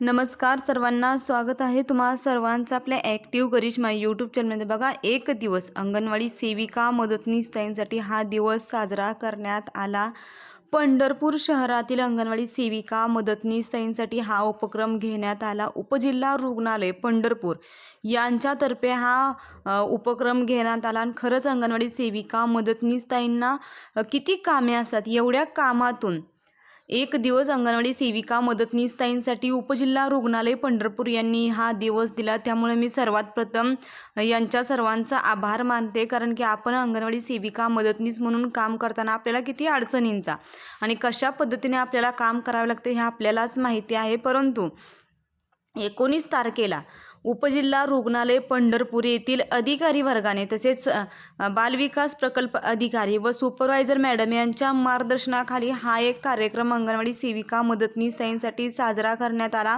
नमस्कार सर्वांना स्वागत आहे तुम्हा सर्वांचं आपल्या ॲक्टिव्ह करिश्मा यूट्यूब चॅनलमध्ये बघा एक दिवस अंगणवाडी सेविका मदतनीस ताईंसाठी हा दिवस साजरा करण्यात आला. पंढरपूर शहरातील अंगणवाडी सेविका मदतनीस ताईंसाठी हा उपक्रम घेण्यात आला. उपजिल्हा रुग्णालय पंढरपूर यांच्यातर्फे हा उपक्रम घेण्यात आला. आणि खरंच अंगणवाडी सेविका मदतनीस ताईंना किती कामे असतात? एवढ्या कामातून एक दिवस अंगणवाडी सेविका मदतनीस ताईंसाठी उपजिल्हा रुग्णालय पंढरपूर यांनी हा दिवस दिला. त्यामुळे मी सर्वात प्रथम यांच्या सर्वांचा आभार मानते कारण की आपण अंगणवाडी सेविका मदतनीस म्हणून काम करताना आपल्याला किती अडचणींचा आणि कशा पद्धतीने आपल्याला काम करावं लागते हे आपल्यालाच माहिती आहे. परंतु एकोणीस तारखेला उपजिल्हा रुग्णालय पंढरपूर येथील अधिकारी वर्गाने तसेच बालविकास प्रकल्प अधिकारी व सुपरवायझर मॅडम यांच्या मार्गदर्शनाखाली हा एक कार्यक्रम अंगणवाडी सेविका मदतनीस ताईंसाठी साजरा करण्यात आला.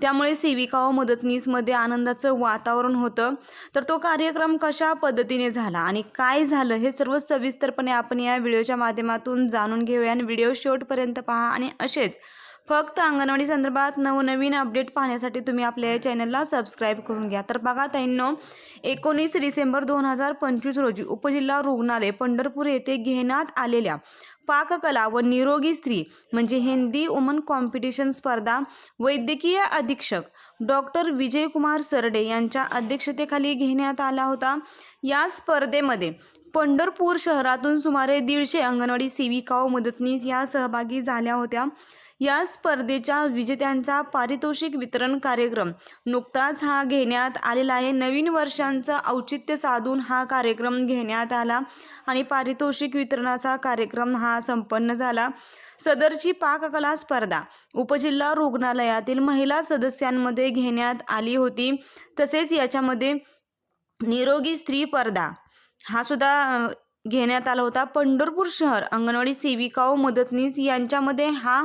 त्यामुळे सेविका व मदतनीसमध्ये आनंदाचं वातावरण होतं. तर तो कार्यक्रम कशा पद्धतीने झाला आणि काय झालं हे सर्व सविस्तरपणे आपण या व्हिडिओच्या माध्यमातून जाणून घेऊया आणि व्हिडिओ शेवटपर्यंत पहा आणि असेच फक्त अंगणवाडी संदर्भात नवनवीन अपडेट पाहण्यासाठी तुम्ही आपल्या या चॅनलला सबस्क्राईब करून घ्या. तर बघा ताईंनो एकोणीस डिसेंबर दोन हजार पंचवीस रोजी उपजिल्हा रुग्णालय पंढरपूर येथे घेण्यात आलेल्या पाककला व निरोगी स्त्री म्हणजे हिंदी वुमन कॉम्पिटिशन स्पर्धा वैद्यकीय अधीक्षक डॉक्टर विजयकुमार सरडे यांच्या अध्यक्षतेखाली घेण्यात आला होता. या स्पर्धेमध्ये पंढरपूर शहरातून सुमारे दीडशे अंगणवाडी सेविका व मदतनीस या सहभागी झाल्या होत्या. या स्पर्धेच्या विजेत्यांचा पारितोषिक वितरण कार्यक्रम नुकताच हा घेण्यात आलेला आहे. नवीन वर्षांचं औचित्य साधून हा कार्यक्रम घेण्यात आला आणि पारितोषिक वितरणाचा कार्यक्रम हा हा संपन्न झाला. सदरची पाककला स्पर्धा उपजिल्हा रुग्णालयातील महिला सदस्यांमध्ये घेण्यात आली होती. तसेच याच्यामध्ये निरोगी स्त्री स्पर्धा हा सुद्धा घेण्यात आला होता. पंढरपूर शहर अंगणवाडी सेविका व मदतनीस यांच्यामध्ये हा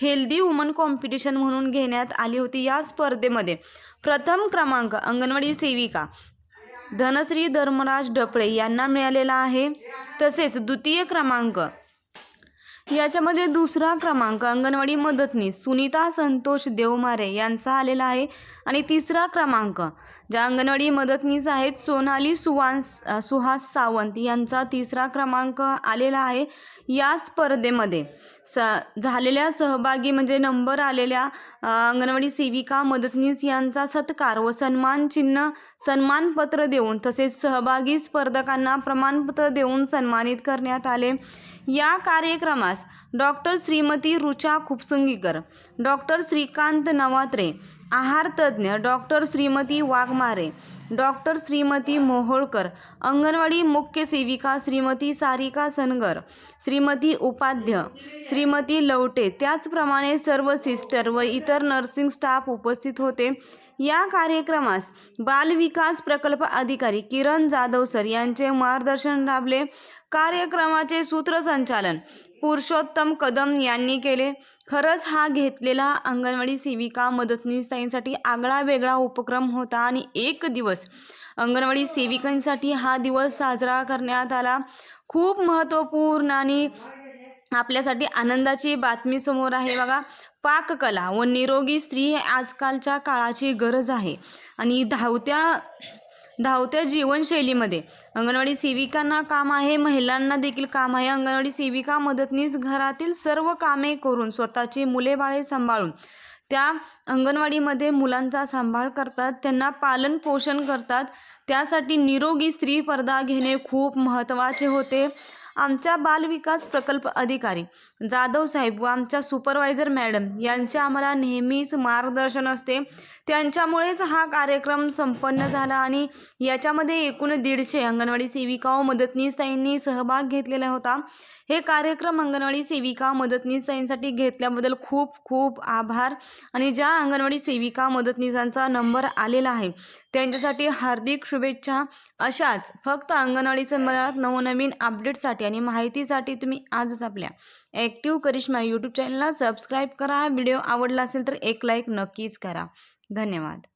हेल्दी वुमन कॉम्पिटिशन म्हणून घेण्यात आली होती. या स्पर्धेमध्ये प्रथम क्रमांक अंगणवाडी सेविका धनश्री धर्मराज ढपळे यांना मिळालेला आहे. तसेच द्वितीय क्रमांक याच्यामध्ये दुसरा क्रमांक अंगणवाडी मदतनीस सुनीता संतोष देवमारे यांचा आलेला आहे. आणि तिसरा क्रमांक ज्या अंगणवाडी मदतनीस आहेत सोनाली सुवास सुहास सावंत यांचा तिसरा क्रमांक आलेला आहे. या स्पर्धेमध्ये स झालेल्या सहभागी म्हणजे नंबर आलेल्या अंगणवाडी सेविका मदतनीस यांचा सत्कार व सन्मान चिन्ह सन्मानपत्र देऊन तसेच सहभागी स्पर्धकांना प्रमाणपत्र देऊन सन्मानित करण्यात आले. या कार्यक्रमात कार्यक्रमास डॉक्टर श्रीमती रुचा खुपसुंगीकर. डॉक्टर श्रीकांत नवात्रे. आहार तज्ज्ञ डॉक्टर श्रीमती वाघमारे. डॉक्टर श्रीमती मोहोळकर. अंगणवाडी मुख्य सेविका श्रीमती सारिका सनगर. श्रीमती उपाध्य. श्रीमती लवटे. त्याचप्रमाणे सर्व सिस्टर व इतर नर्सिंग स्टाफ उपस्थित होते. या कार्यक्रमास बालविकास प्रकल्प अधिकारी किरण जाधव सर यांचे मार्गदर्शन लाभले. कार्यक्रमाचे सूत्रसंचालन पुरुषोत्तम कदम यांनी केले. खरंच हा घेतलेला अंगणवाडी सेविका मदतनीसताईंसाठी आगळा वेगळा उपक्रम होता आणि एक दिवस अंगणवाडी सेविकांसाठी हा दिवस साजरा करण्यात आला. खूप महत्त्वपूर्ण आणि आपल्यासाठी आनंदाची बातमी समोर आहे. बघा पाककला व निरोगी स्त्री हे आजकालच्या काळाची गरज आहे. आणि धावत्या धावत्या जीवनशैलीमध्ये. अंगणवाडी सेविकांना काम आहे महिलांना देखील काम आहे. अंगणवाडी सेविका मदतनीस घरातील सर्व कामे करून स्वतःची मुले बाळे सांभाळून त्या अंगणवाडीमध्ये मुलांचा सांभाळ करतात त्यांना पालन पोषण करतात. त्यासाठी निरोगी स्त्री स्पर्धा घेणे खूप महत्त्वाचे होते. आमच्या बालविकास प्रकल्प अधिकारी. जाधव साहेब व आमच्या सुपरवायझर मॅडम यांचे आम्हाला नेहमीच मार्गदर्शन असते. त्यांच्यामुळेच हा कार्यक्रम संपन्न झाला आणि याच्यामध्ये एकूण दीडशे अंगणवाडी सेविका व मदतनीसताईंनी सहभाग घेतलेला होता. हे कार्यक्रम अंगणवाडी सेविका मदतनीसताईंसाठी घेतल्याबद्दल खूप खूप आभार. आणि ज्या अंगणवाडी सेविका मदतनीसांचा नंबर आलेला आहे त्यांच्यासाठी हार्दिक शुभेच्छा. अशाच फक्त अंगणवाडी संबंधात नवनवीन अपडेटसाठी आणि माहितीसाठी तुम्ही आजच आपल्या ॲक्टिव्ह करिश्मा यूट्यूब चॅनलला सबस्क्राईब करा. व्हिडिओ आवडला असेल तर एक लाईक नक्कीच करा. धन्यवाद.